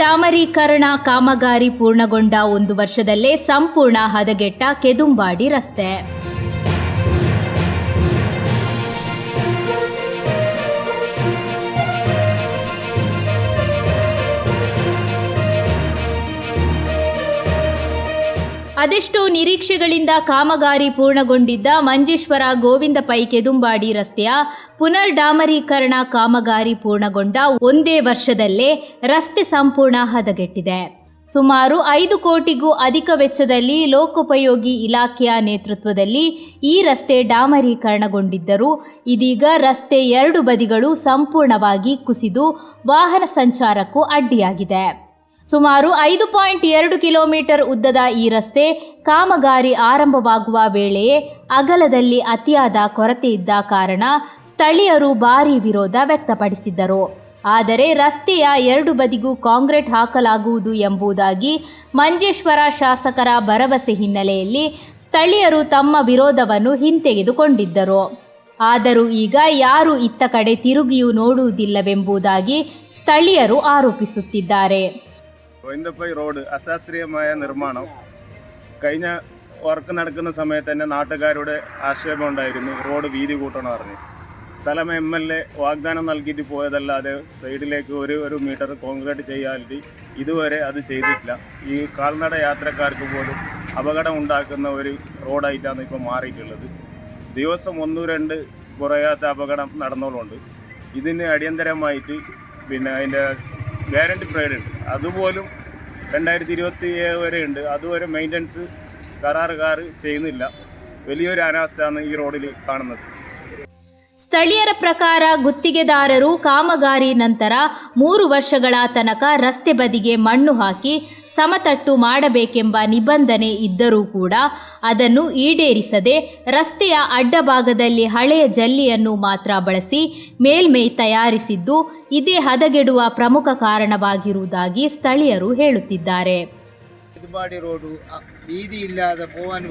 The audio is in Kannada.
ಡಾಮರೀಕರಣ ಕಾಮಗಾರಿ ಪೂರ್ಣಗೊಂಡ ಒಂದು ವರ್ಷದಲ್ಲೇ ಸಂಪೂರ್ಣ ಹದಗೆಟ್ಟ ಕೆದುಂಬಾಡಿ ರಸ್ತೆ. ಅದೆಷ್ಟೋ ನಿರೀಕ್ಷೆಗಳಿಂದ ಕಾಮಗಾರಿ ಪೂರ್ಣಗೊಂಡಿದ್ದ ಮಂಜೇಶ್ವರ ಗೋವಿಂದ ಪೈ ಕೆದುಂಬಾಡಿ ರಸ್ತೆಯ ಪುನರ್ ಡಾಮರೀಕರಣ ಕಾಮಗಾರಿ ಪೂರ್ಣಗೊಂಡ ಒಂದೇ ವರ್ಷದಲ್ಲೇ ರಸ್ತೆ ಸಂಪೂರ್ಣ ಹದಗೆಟ್ಟಿದೆ. ಸುಮಾರು ಐದು ಕೋಟಿಗೂ ಅಧಿಕ ವೆಚ್ಚದಲ್ಲಿ ಲೋಕೋಪಯೋಗಿ ಇಲಾಖೆಯ ನೇತೃತ್ವದಲ್ಲಿ ಈ ರಸ್ತೆ ಡಾಮರೀಕರಣಗೊಂಡಿದ್ದರೂ. ಇದೀಗ ರಸ್ತೆ ಎರಡು ಬದಿಗಳು ಸಂಪೂರ್ಣವಾಗಿ ಕುಸಿದು ವಾಹನ ಸಂಚಾರಕ್ಕೂ ಅಡ್ಡಿಯಾಗಿದೆ. ಸುಮಾರು ಐದು ಪಾಯಿಂಟ್ ಎರಡು ಕಿಲೋಮೀಟರ್ ಉದ್ದದ ಈ ರಸ್ತೆ ಕಾಮಗಾರಿ ಆರಂಭವಾಗುವ ವೇಳೆಯೇ ಅಗಲದಲ್ಲಿ ಅತಿಯಾದ ಕೊರತೆ ಇದ್ದ ಕಾರಣ ಸ್ಥಳೀಯರು ಭಾರೀ ವಿರೋಧ ವ್ಯಕ್ತಪಡಿಸಿದ್ದರು. ಆದರೆ ರಸ್ತೆಯ ಎರಡು ಬದಿಗೂ ಕಾಂಕ್ರೀಟ್ ಹಾಕಲಾಗುವುದು ಎಂಬುದಾಗಿ ಮಂಜೇಶ್ವರ ಶಾಸಕರ ಭರವಸೆ ಹಿನ್ನೆಲೆಯಲ್ಲಿ ಸ್ಥಳೀಯರು ತಮ್ಮ ವಿರೋಧವನ್ನು ಹಿಂತೆಗೆದುಕೊಂಡಿದ್ದರು. ಆದರೂ ಈಗ ಯಾರು ಇತ್ತ ಕಡೆ ತಿರುಗಿಯೂ ನೋಡುವುದಿಲ್ಲವೆಂಬುದಾಗಿ ಸ್ಥಳೀಯರು ಆರೋಪಿಸುತ್ತಿದ್ದಾರೆ. ഗോവിന്ദപ്പൈ റോഡ് അശാസ്ത്രീയമായ നിർമ്മാണം. കഴിഞ്ഞ വർക്ക് നടക്കുന്ന സമയത്ത് തന്നെ നാട്ടുകാരുടെ ആക്ഷേപം ഉണ്ടായിരുന്നു. റോഡ് വീതി കൂട്ടണം പറഞ്ഞ്. സ്ഥലം എം എൽ എ വാഗ്ദാനം നൽകിയിട്ട് പോയതല്ലാതെ സൈഡിലേക്ക് ഒരു ഒരു മീറ്റർ കോൺക്രീറ്റ് ചെയ്യാതെ ഇതുവരെ അത് ചെയ്തിട്ടില്ല. ഈ കാൽനട യാത്രക്കാർക്ക് പോലും അപകടം ഉണ്ടാക്കുന്ന ഒരു റോഡായിട്ടാണ് ഇപ്പോൾ മാറിയിട്ടുള്ളത്. ദിവസം ഒന്നു രണ്ട് കുറയാത്ത അപകടം നടന്നോളുണ്ട്. ഇതിന് അടിയന്തരമായിട്ട് പിന്നെ അതിന്റെ ഗ്യാരണ്ടി പീരീഡ് ഉണ്ട് അതുപോലും രണ്ടായിരത്തി ഇരുപത്തി ഏഴ് വരെ ഉണ്ട് അതുവരെ മെയിൻ്റനൻസ് കരാറുകാർ ചെയ്യുന്നില്ല വലിയൊരു അനാസ്ഥയാണ് ഈ റോഡിൽ കാണുന്നത് ಸ್ಥಳೀಯರ ಪ್ರಕಾರ ಗುತ್ತಿಗೆದಾರರು ಕಾಮಗಾರಿ ನಂತರ ಮೂರು ವರ್ಷಗಳ ತನಕ ರಸ್ತೆ ಬದಿಗೆ ಮಣ್ಣು ಹಾಕಿ ಸಮತಟ್ಟು ಮಾಡಬೇಕೆಂಬ ನಿಬಂಧನೆ ಇದ್ದರೂ ಕೂಡ ಅದನ್ನು ಈಡೇರಿಸದೆ ರಸ್ತೆಯ ಅಡ್ಡಭಾಗದಲ್ಲಿ ಹಳೆಯ ಜಲ್ಲಿಯನ್ನು ಮಾತ್ರ ಬಳಸಿ ಮೇಲ್ಮೈ ತಯಾರಿಸಿದ್ದು ಇದೇ ಹದಗೆಡುವ ಪ್ರಮುಖ ಕಾರಣವಾಗಿರುವುದಾಗಿ ಸ್ಥಳೀಯರು ಹೇಳುತ್ತಿದ್ದಾರೆ.